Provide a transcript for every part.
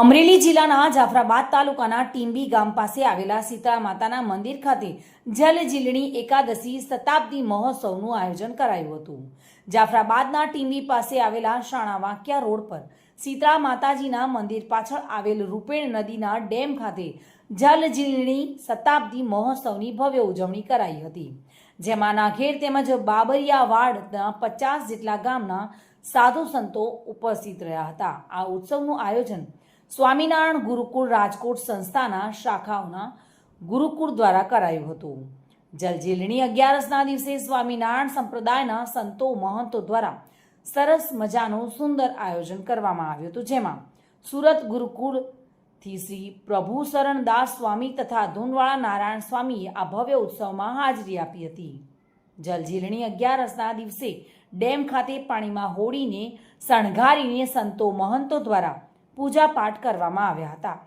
અમરેલી જિલ્લાના જાફરાબાદ તાલુકાના ટીંબી ગામ પાસે આવેલા સીતળા માતાના મંદિર ખાતે જલજીલણી એકાદશી શતાબ્દી મહોત્સવનું આયોજન કરાયું હતું. જાફરાબાદના ટીંબી પાસે આવેલા શાણા વાંક્યા રોડ પર સીતળા માતાજીના મંદિર પાછળ આવેલ રૂપેણ નદીના ડેમ ખાતે જલજીલણી શતાબ્દી મહોત્સવની ભવ્ય ઉજવણી કરાઈ હતી. જેમાં નાઘેર તેમજ બાબરિયાવાડના પચાસ જેટલા ગામના સાધુ સંતો ઉપસ્થિત રહ્યા હતા. આ ઉત્સવનું આયોજન સ્વામિનારાયણ ગુરુકુળ રાજકોટ સંસ્થાના શાખાઓના ગુરુકુળ દ્વારા કરાયું હતું. જલજીલણી અગિયારસના દિવસે સ્વામિનારાયણ સંપ્રદાયના સંતો મહંતો દ્વારા સરસ મજાનું સુંદર આયોજન કરવામાં આવ્યું હતું. જેમાં સુરત ગુરુકુળથી શ્રી પ્રભુ શરણદાસ સ્વામી તથા ધૂનવાળા નારાયણ સ્વામીએ આ ભવ્ય ઉત્સવમાં હાજરી આપી હતી. જલજીલણી અગિયારસના દિવસે ડેમ ખાતે પાણીમાં હોડીને શણગારીને સંતો મહંતો દ્વારા પૂજા પાઠ કરવામાં આવ્યા હતા.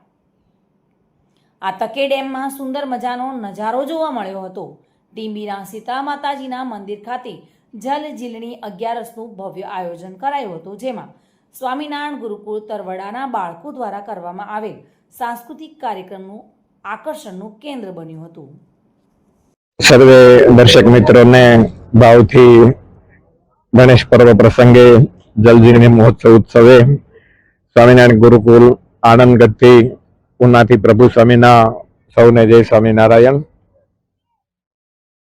આ તકે ડેમમાં સુંદર મજાનો નજારો જોવા મળ્યો હતો. ટીંબીના સીતા માતાજીના મંદિર ખાતે જલ જીલણી અગિયારસનું ભવ્ય આયોજન કરાયું હતું, જેમાં સ્વામિનારાયણ ગુરુકુળ તરવડાના બાળકો દ્વારા કરવામાં આવેલ સાંસ્કૃતિક કાર્યક્રમનું આકર્ષણનું કેન્દ્ર બન્યું હતું. સર્વે દર્શક મિત્રોને ભાવથી ગણેશ પર્વ પ્રસંગે જલજીવની મહોત્સવ ઉત્સવે સ્વામિનારાયણ ગુરુકુલ આનંદગઢથી ઉનાથી પ્રભુ સ્વામીના, સૌને જય સ્વામિનારાયણ.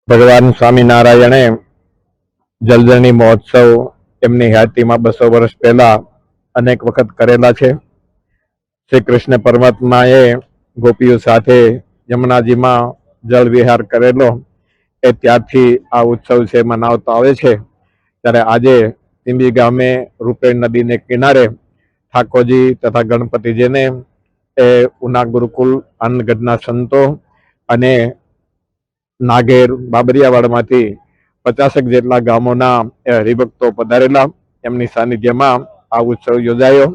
ભગવાન સ્વામિનારાયણે જલજની મહોત્સવ એમની હયાતીમાં બસો વર્ષ પહેલા અનેક વખત કરેલા છે. શ્રી કૃષ્ણ પરમાત્માએ ગોપીઓ સાથે યમુનાજીમાં જળ વિહાર કરેલો. એ ત્યારથી આ ઉત્સવ છે, મનાવતો આવે છે. ત્યારે આજે તિંબી ગામે રૂપેણ નદીને કિનારે ઠાકોરજી તથા ગણપતિજીને એ ઉના ગુરુકુલ આનંદગઢના સંતો અને નાગેર બાબરિયાવાડમાંથી પચાસેક જેટલા ગામોના હરિભક્તો પધારેલા. એમની સાનિધ્યમાં આ ઉત્સવ યોજાયો.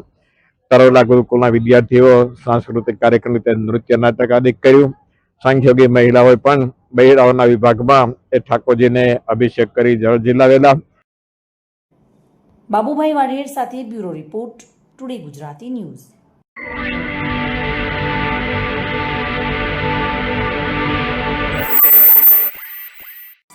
તરોલા ગુરુકુલના વિદ્યાર્થીઓ સાંસ્કૃતિક કાર્યક્રમ રીતે નૃત્ય, નાટક આદિ કર્યું. સાંખ્યોગી મહિલાઓએ પણ બહેરાઓના વિભાગમાં એ ઠાકોરજીને અભિષેક કરી જળ ઝીલાવેલા બાબુભાઈ વાઢેર સાથે bureau report. Today Gujarati news